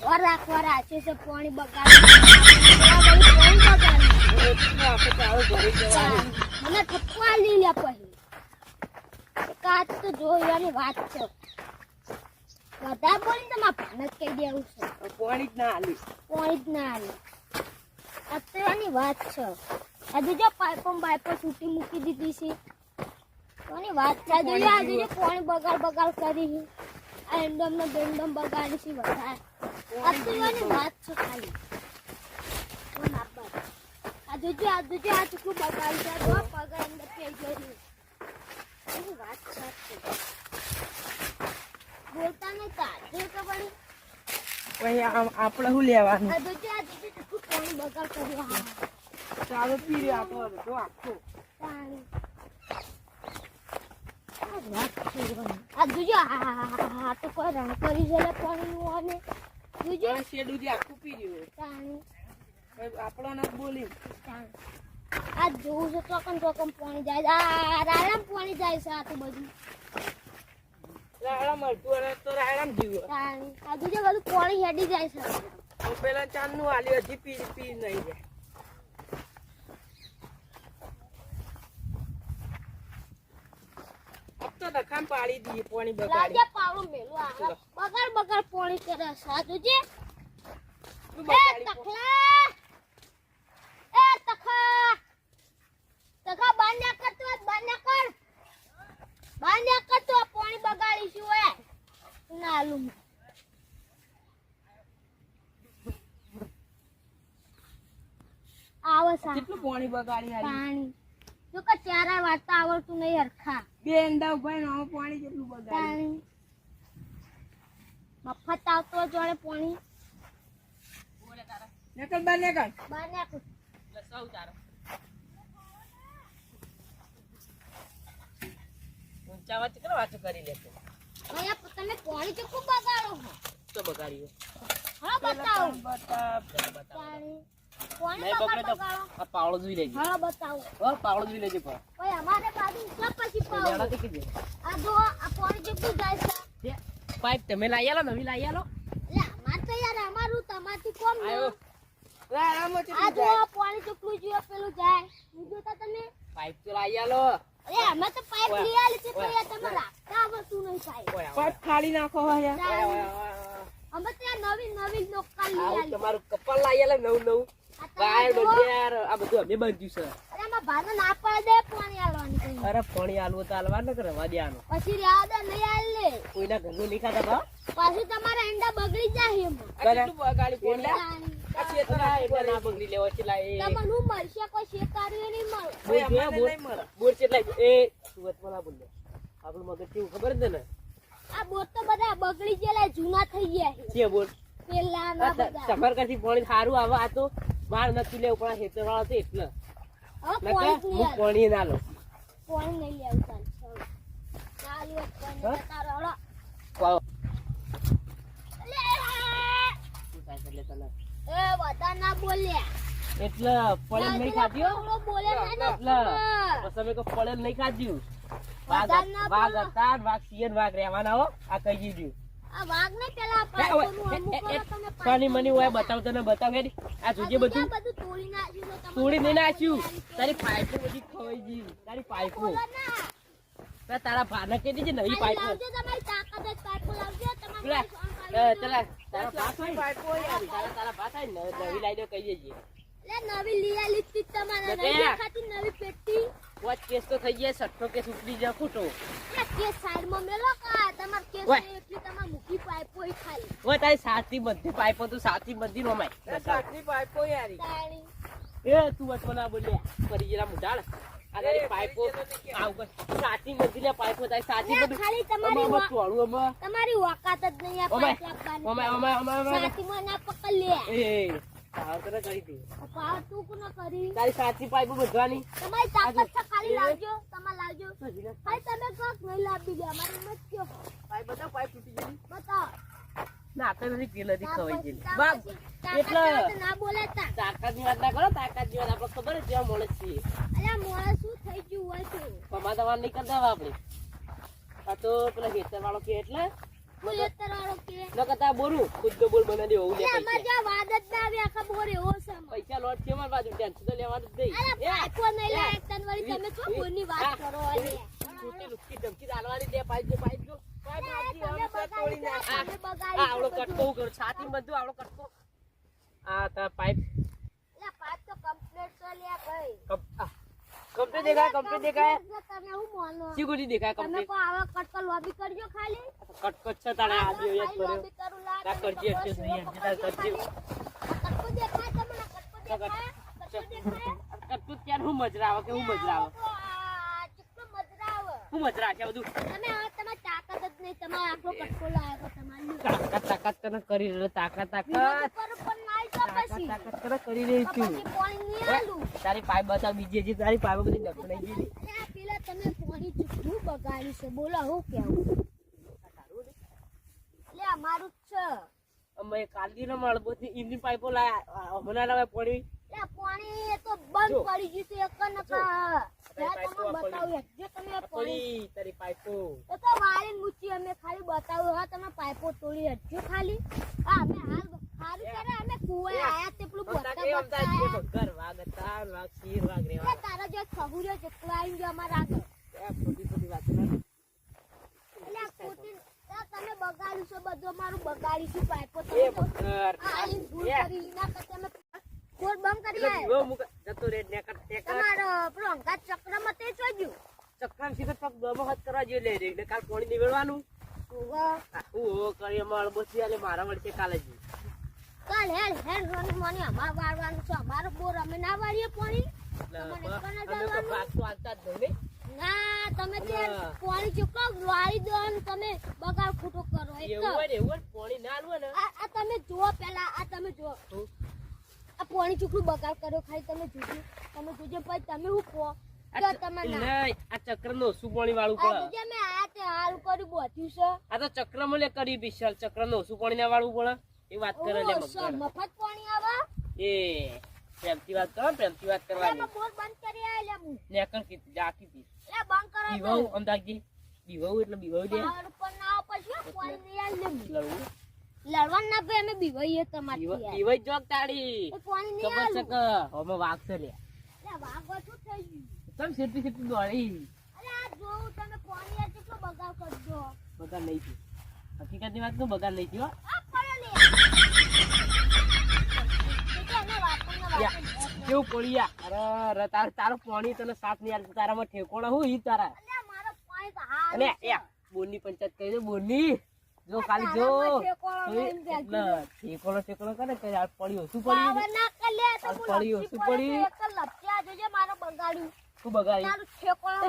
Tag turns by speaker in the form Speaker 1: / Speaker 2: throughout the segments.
Speaker 1: ઘર રાખવા છે પાણી બગાડી. મને લઈ લે પછી. કાચ તો જોવાની વાત છે. વધારે બોલી તો મારા ભાને કહી દેવું છે.
Speaker 2: પાણી જ ના હાલી
Speaker 1: પાણી જ ના આવે અત્યારની વાત છે. હજુ જો પાઇપો બાઇપો છૂટી મૂકી દીધી છે. કોની વાત છે. હજુ પાણી બગાડ બગાડ કરી આ એન્ડમ ને બેન્ડમ બગાડી છે વધારે અત્યારની વાત છે ખાલી. કોણ આપવા આ જોજો આ જોજો આ ચૂકું બગાડી છે તો પગાર અંદર થઈ ગયું એની વાત છે. બોલતા તાજે તો. પડી.
Speaker 2: પછી આમ- આપણે શું લેવાનું?
Speaker 1: આ જોજો આ જોજો ચૂકું પાણી બગાડ કર્યો હા.
Speaker 2: ચાલો પી રહ્યો આપણો આખો.
Speaker 1: પાણી. આ જોજો આ- તો કોઈ રણ કરી છે લે પાણીનું અને જોજો.
Speaker 2: પણ શેડું જે આખું પી રહ્યું
Speaker 1: પાણી
Speaker 2: આપણો ના બોલી.
Speaker 1: પાણી. આ જોવું છે ચોકન ચોકન પાણી જાય. આ રાયડામાં પાણી જાય છે આ તો બધું.
Speaker 2: રાયડા મળતું અને તો રાયડામાં જીવો
Speaker 1: આ જોજો બધું પાણી હેડી જાય છે.
Speaker 2: પેલા ચાંદનું હાલ્યું હજી પી પી નહીં જાય. તો ડખામ પાડી દઈએ પાણી
Speaker 1: લાવજે
Speaker 2: બગાડી
Speaker 1: પાવડું મેલું આ બગાડ બગાડ પાણી કરે છે આ એ તખલા. એ તખા તખા બાન્યા કરતો હોય બાન્યા કર. પાણી બગાડીશું એ. ના લુમ આવો સા.
Speaker 2: કેટલું પાણી બગાડી હારી
Speaker 1: પાણી. જો કે ચારા વાર્તા આવડતું નહીં હરખા.
Speaker 2: બે અંડા ઊભા નો પાણી જેટલું બગાડી.
Speaker 1: મફત આવતો જોડે પાણી.
Speaker 2: નકલ બા નકલ
Speaker 1: બાન્યા કર
Speaker 2: સૌ તારો. ઊંચા વાત કરો વાતો કરી લેતો
Speaker 1: અહીંયા તમે પાણી જે ખૂબ બગાડો છો.
Speaker 2: તો બગાડ્યું.
Speaker 1: હા બતાવો.
Speaker 2: નહીં
Speaker 1: બગાડ
Speaker 2: તો આ પાવડો જોઈ લેજે.
Speaker 1: હા બતાવો.
Speaker 2: હો પાવડો જોઈ લેજે પણ
Speaker 1: ઓય અમારે પાડી સબ પછી પાવો
Speaker 2: લેડાથી કીધે.
Speaker 1: આ જો આ પાણી જેટલું જાય છે.
Speaker 2: પાઇપ તમે આલો નવી આલો.
Speaker 1: એટલે અમાર તો યાર અમારું તમારથી કોમ ન.
Speaker 2: આયો. રારામાં
Speaker 1: આ જો આ પાણી જેટલું જોઈએ પેલું જાય. બીજું તો તમે
Speaker 2: પાઇપ તો આલો.
Speaker 1: અરે અમે તો પાઇપ લઈ આલી છે તો યાર તમે રાખતા આવડતું નહીં પાઇપ
Speaker 2: પાઇપ ખાલી નાખો યાર.
Speaker 1: અમે તો યાર નવી નવી નોકા લઈ આલી
Speaker 2: તમારું કપલ લાવી આલે નવું નવું.
Speaker 1: તમે
Speaker 2: ગાય આ બધું અમે બાંધ્યું છે.
Speaker 1: અરે આમાં ભાને ના પાડે પાણી આલવાની કઈ.
Speaker 2: અરે પાણી આલવું તો આલવા ન રવા દેવાનું.
Speaker 1: પછી રહ્યા દે નહીં આલ. લે
Speaker 2: કોઈના ઘરનું નહીં ખાતા ભાવ?
Speaker 1: પાછું તમારા અંડા બગડી જાય એમાં.
Speaker 2: કેટલું બગાડી
Speaker 1: પાણી.
Speaker 2: આ ચેતના એટલે ના બગડી લેવા છે એ
Speaker 1: તમને હું મળશે? કોઈ શેકાર્યું નહીં મળે.
Speaker 2: બોલ જોયા બોલ. બોલ કેટલા એ સુરતમાં ના આપણું મગજ કેવું ખબર જ ને
Speaker 1: આ બોટ તો બધા બગડી ગયેલા જૂના થઈ ગયા છે.
Speaker 2: છે બોલ?
Speaker 1: પેલા ના બધા.
Speaker 2: તમારે કાંથી પાણી સારું આવે આ તો બહાર નથી લેવું પણ હેતર વાળો છે એટલે. હું પાણી ના લઉં.
Speaker 1: નહીં લેવું
Speaker 2: એટલે પડેલ નહીં ખાધી તમે કહો પડેલ નહીં ખાધ્યું વાઘ. હતા વાઘ સિંહ વાઘ રહેવાના હો. આ કહી દીધું. સોની મની હોય બતાવ તને બતાવ હેડી. આ જોજે બધું
Speaker 1: તોડી
Speaker 2: નહીં નાખ્યું. તારી પાઇપો બધી ખવાઈ ગઈ. તારી પાઇપો. તારા ભાને કે છે નવી પાઇપો. તારા ભાત હોય તારા તારા ભાત હોય નવી લાઈ દો કહી દેજે.
Speaker 1: નવી લઈ આલી તમારા. નવી પેટી.
Speaker 2: વોચ કેસ તો થઈ જાય સટ્ટો કેસ ઉપડી જાય ખોટો.
Speaker 1: કેસ સાઈડમાં મેલો કા? તમાર કેસ એટલી તમાર મૂકી પાઇપો ય ખાલી.
Speaker 2: ઓય તારી સાથી બધી પાઇપો તો સાથી બધી રમાય
Speaker 1: તાણી.
Speaker 2: એ તું વચમાં ના બોલ્યા ફરી જરા મુઢાળ. આ પાઇપો આવ સાથી બધી લે પાઇપો તારી સાથી
Speaker 1: લે, ખાલી તમારી
Speaker 2: અમાર તોડું
Speaker 1: તમારી જ નહીં આ પાઇપ પકડ લે.
Speaker 2: એ
Speaker 1: ન કરી
Speaker 2: તારી સાથી પાઇપો બધવાની
Speaker 1: તમારી તાકાત છે ખાલી લાવજો તમારે લાવજો. ખાલી તમે કોક નહીં લાવી દે અમારી મત કયો.
Speaker 2: પાઇપ બતાવ પાઇપ તૂટી ગઈ
Speaker 1: બતાવો.
Speaker 2: ના તો નથી પેલાથી ખવાઈ ગઈ બાપ એટલે
Speaker 1: ના બોલે
Speaker 2: તાકાતની વાત ના કરો તાકાતની વાત આપણે ખબર જ મળે છે
Speaker 1: અલ્યા મોળે શું થઈ ગયું હોય છે?
Speaker 2: કમા દવા નહીં કરતા આપણે. આ તો પેલા ખેતર વાળો કે એટલે ન કરતા બોલું ખુદ તો બોલ બનાવી દે હોવું લે
Speaker 1: એટલે અમારે વાત જ ના આવે આખા બોર એવો છે
Speaker 2: પૈસા લોટ છે મારી બાજુ ટેન્શન તો લેવાનું જ નહીં.
Speaker 1: અરે
Speaker 2: એ,
Speaker 1: નહીં લાયક તને વળી તમે શું બોરની વાત કરો અરે.
Speaker 2: છૂટી લુચ્ચી ધમકી દે તોડી નાખ. આ,
Speaker 1: બગાડી
Speaker 2: આવડો. કટકો હું છાતી બધું આવડો કટકો. આ તાર પાઇપ.
Speaker 1: એટલે પાઇપ તો છે ભાઈ.
Speaker 2: કમ્પ્લીટ દેખાય કમ્પ્લીટ દેખાય
Speaker 1: તમે હું માનો?
Speaker 2: ચીકુડી દેખાય
Speaker 1: તમે કો આવા કટકો લોબી કરજો ખાલી
Speaker 2: કટકટ છે તારે આ દિયો યાદ કર્યો
Speaker 1: તમે
Speaker 2: કરજે
Speaker 1: બસ
Speaker 2: એટલે
Speaker 1: એવો
Speaker 2: જોઈએ, જે તાર
Speaker 1: પકડજો
Speaker 2: કરજે.
Speaker 1: કટકો દેખાય તમને? દેખાય? કટકો દેખાય?
Speaker 2: કટકું ત્યાં હું મજરા આવે કે હું મજરા આવે
Speaker 1: તો.
Speaker 2: હું મજરા છે બધું
Speaker 1: તમે તમારી તાકાત જ નહીં તમારે આખો કટકો લાવ્યો તમારી
Speaker 2: તાકાત તાકાત કરી રહ્યો તાકાત તાકાત
Speaker 1: કરો પણ
Speaker 2: રહી છું.
Speaker 1: પછી પાણી નહીં આલું.
Speaker 2: તારી પાઇપ બતાવ બીજી હજી તારી પાઇપ બધી ડકડાઈ ગઈ
Speaker 1: પેલા તમે પાણી ચૂકવું બગાડ્યું છે. બોલો હું કેવું? એટલે અમારું જ છે.
Speaker 2: અમે કાલજી ના મળબોથી ઈમની પાઇપો લાયા હમણાં લાવ્યા પડી
Speaker 1: એટલે પાણી તો બંધ. પડી ગયું છે એક નકા
Speaker 2: તારી પાઇપો
Speaker 1: તો વાળીને મૂકી અમે ખાલી બતાવ્યું. હા તમે પાઇપો તોડી હટજો ખાલી. હા અમે હાલ હારું કરે અમે કુવાએ
Speaker 2: એ.
Speaker 1: આયા તે પેલું
Speaker 2: અમતા
Speaker 1: બતા
Speaker 2: કે અમતા જે
Speaker 1: બતાયા
Speaker 2: ભગર વાગ તાર વાગ શીર વાગ રે
Speaker 1: તારા જે ખહુર્યો જેટલો આવી ગયો અમારા આગળ
Speaker 2: એ ખોટી ખોટી વાત કરે.
Speaker 1: એટલે ખોટી તમે બગાડ્યું છે બધું અમારું બગાડીશું પાઇપો તમે તો ભૂલ કરી કરતા અમે કોડ બંધ કરી
Speaker 2: જતો રે
Speaker 1: તમારો પેલો અંગાત ચક્રમાં તે ચોજ્યું
Speaker 2: ચક્રામ શીખર પગ દમો હાથ કરવા જોઈએ લે રે એટલે કાલ પાણી નીકળવાનું
Speaker 1: ઓવા.
Speaker 2: હું કરી અમાર બસી આલે મારા મળશે કાલે જ.
Speaker 1: કાલ હેડ હેડ રોની મોની અમાર વાળવાનું છે અમારો બોર અમે ના વાળીએ પાણી. તમને કોને ના તમે તે પાણી ચૂકો વાળી દો તમે બગાડ ખોટો કરો એક
Speaker 2: એવું હોય એવું પાણી ના આલવું ને.
Speaker 1: આ આ તમે જુઓ પેલા આ તમે જુઓ. આ પાણી ચૂકલું બગાડ કર્યો ખાલી તમે જોજો. તમે જોજો પછી તમે હું કહો?
Speaker 2: આ આ ચક્રનું. ઓછું પાણી વાળું
Speaker 1: આ
Speaker 2: પડે.
Speaker 1: મેં આયા તે હારું કર્યું બોધ્યું છે.
Speaker 2: આ તો ચક્રમાં કરી વિશાલ ચક્રનું ઓછું પાણી ના વાળું પડે. એ વાત કરે લે મગર.
Speaker 1: મફત પાણી આવે?
Speaker 2: એ પ્રેમથી વાત કરો પ્રેમથી વાત કરવાની.
Speaker 1: બોર બંધ કરી આ લે હું.
Speaker 2: નેકર કીધી જાકી હતી
Speaker 1: એટલે બંધ કરો
Speaker 2: બીવાવું અમદાજી બીવાવું એટલે બીવાવું દે.
Speaker 1: પહાડ પર ના પછી પાણી નહીં આલે હું.
Speaker 2: લડવું?
Speaker 1: લડવા ના ભાઈ અમે બીવાઈએ યાર.
Speaker 2: બીવાઈ જોક
Speaker 1: તાડી પાણી નહીં
Speaker 2: આ
Speaker 1: સક
Speaker 2: હમે વાગ છે લે
Speaker 1: લે વાગવા શું થઈ ગયું.
Speaker 2: તમ સેટી સેટી દોડી?
Speaker 1: અરે આ જોવું તમે પાણી યાર કેટલો બગાડ કરજો.
Speaker 2: બગાડ નહીં હકીકતની વાત તો બગાડ નહીં
Speaker 1: ગયો.
Speaker 2: કેવું પોળિયા અરે તાર તારું પાણી તને સાથ નહીં આવતું તારામાં ઠેકોણા હું ઈ તારા. અને. એ બોરની પંચાયત કહી દે બોરની જો ખાલી જો.
Speaker 1: ઠેકોણો ને
Speaker 2: ઠેકોણો કરે કે આ પડ્યું શું પડ્યું?
Speaker 1: ના
Speaker 2: પડ્યું, શું પડ્યું?
Speaker 1: તો
Speaker 2: બગાડી
Speaker 1: તારું ઠેકોણો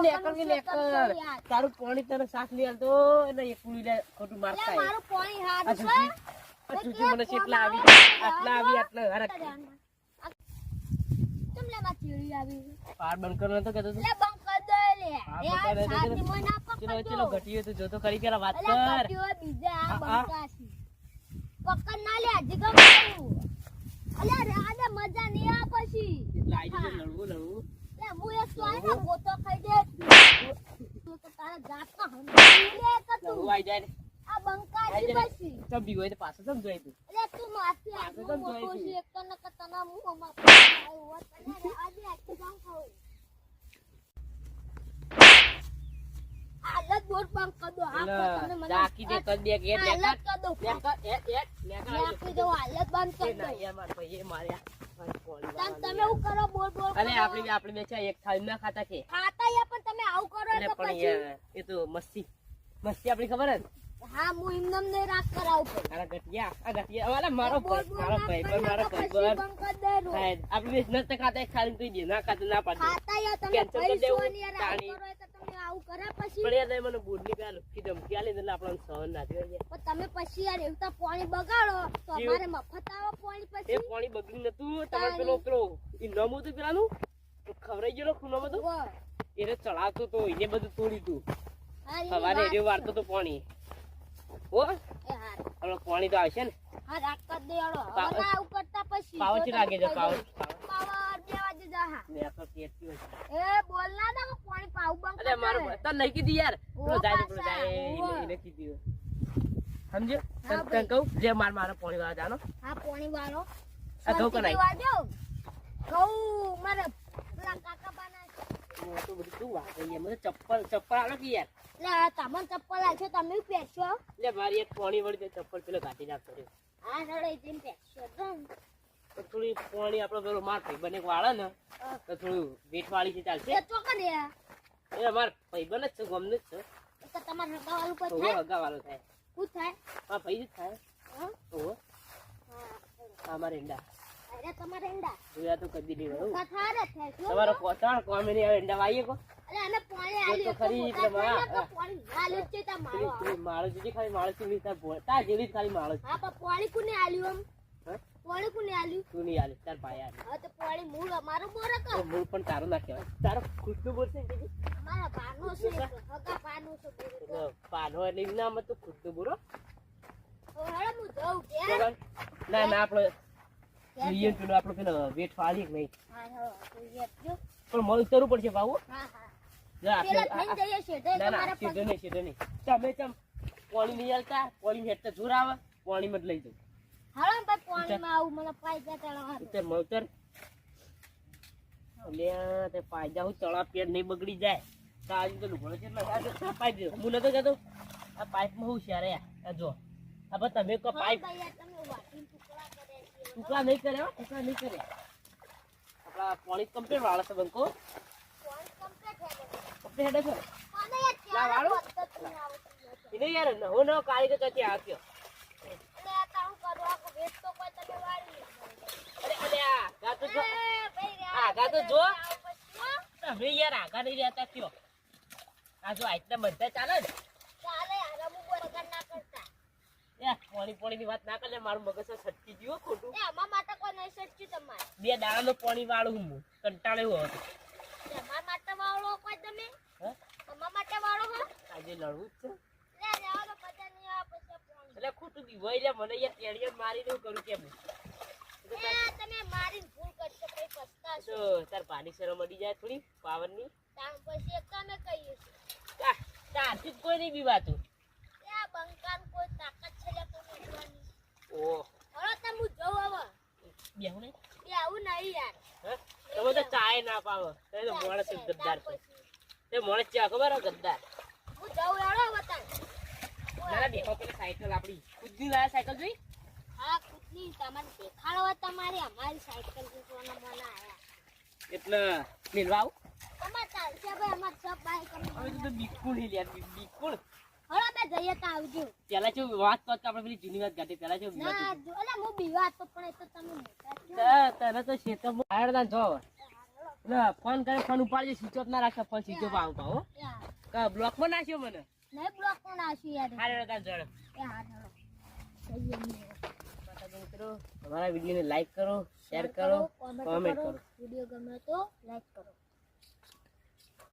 Speaker 2: તો. તારું પાણી તને સાથ લે ખોટું મારતા
Speaker 1: મારું પાણી છે.
Speaker 2: મને કેટલા આવી આટલા આવી આટલા હરક? પાર બંધ કરવાનો કહેતો
Speaker 1: બંધ કર દે લે. યાર,
Speaker 2: કરી
Speaker 1: ના
Speaker 2: ચલો જોતો પેલા વાત કર
Speaker 1: બીજા આ
Speaker 2: હા, હા.
Speaker 1: બંકાસી. પકડ ના લે, હજી ગમ કરું. અલ્યા, મજા નહીં આ પછી.
Speaker 2: આઈ લડવું લડવું
Speaker 1: ખાઈ દે. કર દો.
Speaker 2: કે
Speaker 1: હાલત કર દો. હાલત બંધ કર દો.
Speaker 2: મારા
Speaker 1: તમ- એવું કરો બોલ બોલ અરે
Speaker 2: આપણે આપણે બે એક થાળી ના ખાતા કે?
Speaker 1: ખાતા યા પણ તમે આવું કરો
Speaker 2: એટલે પણ એ તો મસ્તી. મસ્તી આપણી ખબર જ?
Speaker 1: હા હું એમનેમ નહીં રાખ કરાવું પડે.
Speaker 2: અરે ગઠિયા આ ગટિયા અમારા મારો મારો ભાઈ પર મારો ભાઈ
Speaker 1: દેજો.
Speaker 2: આપણે નથી ખાતા એક થાળી કહી દે ના ખાતા ના પાડી.
Speaker 1: ખાતા યા તમે પૈસો ને
Speaker 2: તાણી.
Speaker 1: કરો આવું કરે પછી?
Speaker 2: પણ યાર મને બોર્ડની પેલા લુખી ધમકી આલી એટલે આપણને સહન ના થયો
Speaker 1: પણ તમે પછી યાર એવું તો પાણી બગાડો તો અમારે મફત આવે પાણી
Speaker 2: એ
Speaker 1: પછી
Speaker 2: પાણી બગડ્યું નતું તમારે. પેલો પેલો ઈ નમું હતું પેલાનું? ખવરાઈ ગયેલો ખૂણામાં
Speaker 1: બધું
Speaker 2: એને ચડાવતો તો એને બધું તોડી તું.
Speaker 1: એની
Speaker 2: સવારે
Speaker 1: વાત
Speaker 2: એ વાળતો તો પાણી. હા. હવે પાણી તો આવશે ને.
Speaker 1: હા, રાગ કરી દેવાડો. હવે ના કરતા પછી
Speaker 2: પાવર લાગે છે પાવર.
Speaker 1: પાવર બે વાગે જા હા.
Speaker 2: ને તો કેતી હોય.
Speaker 1: એ બોલ ના દો પાણી પાવું બંધ
Speaker 2: અરે
Speaker 1: કરી
Speaker 2: મારો નહીં કીધી યાર. પેલો જાય ને જાય એને- કીધી હોય. સમજ્યો? તને તને કહું લે માર મારે પોણી વાળા જાનો
Speaker 1: આ પોણી વાળો.
Speaker 2: આ ઘઉં કનાઈ.
Speaker 1: વાજો ઘઉં મારે કાકા
Speaker 2: તો બધું શું વાત છે મને ચપ્પલ ચપ્પલ આલો કે યાર.
Speaker 1: એટલે તમને ચપ્પલ આલશો તમે પહેરશો?
Speaker 2: એટલે મારી એક પોણી વળી ચપ્પલ પેલો ઘાટી નાખતો રહ્યો.
Speaker 1: આ નડે જેમ પહેરશો તો
Speaker 2: તો થોડી પોણી આપણો પેલો માર ભાઈ બને વાળે ને તો થોડું વેટ વાળી છે ચાલશે
Speaker 1: ચોકન યાર
Speaker 2: એ અમાર ભાઈ બને જ છે ગમને જ છે.
Speaker 1: તો તમારે કોઈ
Speaker 2: તો
Speaker 1: થાય?
Speaker 2: હગાવાળો થાય?
Speaker 1: શું થાય?
Speaker 2: હા ભાઈ જ થાય.
Speaker 1: હા.
Speaker 2: ઓ
Speaker 1: હા?
Speaker 2: અમારે ઈંડા.
Speaker 1: અરે તમારે
Speaker 2: જોયા તો કદી નહીં તમારો કોમે નહીં વાઈએ કો.
Speaker 1: પાણી
Speaker 2: તો ખરી
Speaker 1: તો તો પાણી છે મારો
Speaker 2: ખાલી માળો જેવી ખાલી છે.
Speaker 1: હા પણ પાણી કોને આલ્યું આમ?
Speaker 2: હા?
Speaker 1: પાણી કોને આલ્યું?
Speaker 2: તું નહીં આલે તાર ભાઈ આલે.
Speaker 1: તો પાણી મૂળ અમારો મોર
Speaker 2: તો મૂળ પણ તારો ના કહેવાય. તારો ખુદનું બોલશે ને
Speaker 1: અમારા ભાનો છે ભાનો છે તો.
Speaker 2: પાનો એટલે ના નામ હતું ખુદનું બોરો
Speaker 1: હવે હેડો હું જાઉં
Speaker 2: તો ના ના આપણે જોઈએ પેલો આપણો પેલો વેટ ફાળી કે નહીં?
Speaker 1: હા, હેડો, જો.
Speaker 2: પણ મોડું ઉતરવું પડશે નહીં તમે ચમ પાણી નહીં આલતા પાણી હેઠતા જોર આવે પાણીમાં જ લઈ જવું
Speaker 1: હાલો ભાઈ પાણીમાં આવું મને પાઈ જાય તળાવ
Speaker 2: ઉતરમાં ઉતર. અલ્યા તે પાયદા હું તળા પેડ નહીં બગડી જાય. તાજી તો લુગડો છે એટલે આ તો પાઈ દીધો હું નતો કહેતો આ પાઇપમાં હું શ્યારે આ જો. આ તમે કો પાઇપ.
Speaker 1: તમે વાટીને ટુકડા
Speaker 2: નહીં કરે ટુકડા નહીં કરે. આપણા પોણી કમ્પ્લીટ વાળા છે બંકો. કમ્પ્લીટ હેડે છે. ના, વાળું? એને યાર નવો નવો કારીગર ત્યાંથી આવ્યો
Speaker 1: તો
Speaker 2: જો. તમે યાર આગા નહીં રહેતા કયો. આ જો આટલા બધા ચાલે ને
Speaker 1: ચાલે યાર, અમુક વાર વગર ના કરતા.
Speaker 2: પાણી પાણીની વાત ના કરે મારું મગજ તો ગયું ખોટું
Speaker 1: એ અમારા માટે કોઈ નહીં સચ્યું તમારે.
Speaker 2: બે દાડાનું પાણી વાળું હું
Speaker 1: એ માટે વાળો કોઈ તમે?
Speaker 2: હે?
Speaker 1: માટે વાળો હો?
Speaker 2: આજે લડવું જ છે
Speaker 1: લે, નહીં આવે પછી પાણી.
Speaker 2: એટલે ખોટું બીવાઈ લે મને યાર ટેડિયન મારી કરું કેમ
Speaker 1: તમે મારીને ભૂલ કરશો, પછતાશો.
Speaker 2: તો તાર પાણી શરમ જાય થોડી પાવરની
Speaker 1: તાણ પછી એક અમે કહીએ છીએ.
Speaker 2: તા તારથી કોઈ નહીં બીવાતું
Speaker 1: એ આ બંકાને કોઈ તાકાત છે લે કોઈ મૂકવાની.
Speaker 2: ઓહ.
Speaker 1: હવે તો હું જઉં હવે.
Speaker 2: બેહું નહીં.
Speaker 1: એ આવું નહીં યાર.
Speaker 2: હે? તમે તો ચાય ના પાવો તે તો માણસ
Speaker 1: તાર
Speaker 2: ગદ્દાર છે. તે માણસ ચા ખબર ગદ્દાર?
Speaker 1: હું જઉં હેડો હવે.
Speaker 2: ના ના બેહો પેલી સાયકલ આપણી ખુદની લાયા સાયકલ જોઈ?
Speaker 1: હા ખુદની. તમારે દેખાડવા તમારી. અમારી સાયકલ જોવાના મને આયા.
Speaker 2: એટલે મેલવા આવું?
Speaker 1: અમાર ચાલશે ભાઈ. અમાર સબ બાઈક અમે
Speaker 2: હવે તો બિલકુલ યાર બિલકુલ.
Speaker 1: બે જઈએ તો આવજો.
Speaker 2: પેલા કેવું વાત કરતા આપણે પેલી જૂની વાત કાઢી પેલા
Speaker 1: ના જો એટલે હું તો પણ એ તો તમે મોટા છો
Speaker 2: તા- તને તો શેતરમાં ના જો. એટલે ફોન કરે ફોન ઉપાડજે સ્વિચ ઓફ ના રાખે ફોન સ્વિચ ઓફ આવું પાહો કા બ્લોકમાં નાખ્યો મને?
Speaker 1: નહીં બ્લોક પણ આશું યાર.
Speaker 2: હારે તાર જણ
Speaker 1: એ હા હેડો જઈએ અમે.
Speaker 2: મિત્રો અમારા વિડીયોને લાઈક કરો શેર કરો કોમેન્ટ કરો
Speaker 1: વીડિયો ગમે તો લાઈક કરો.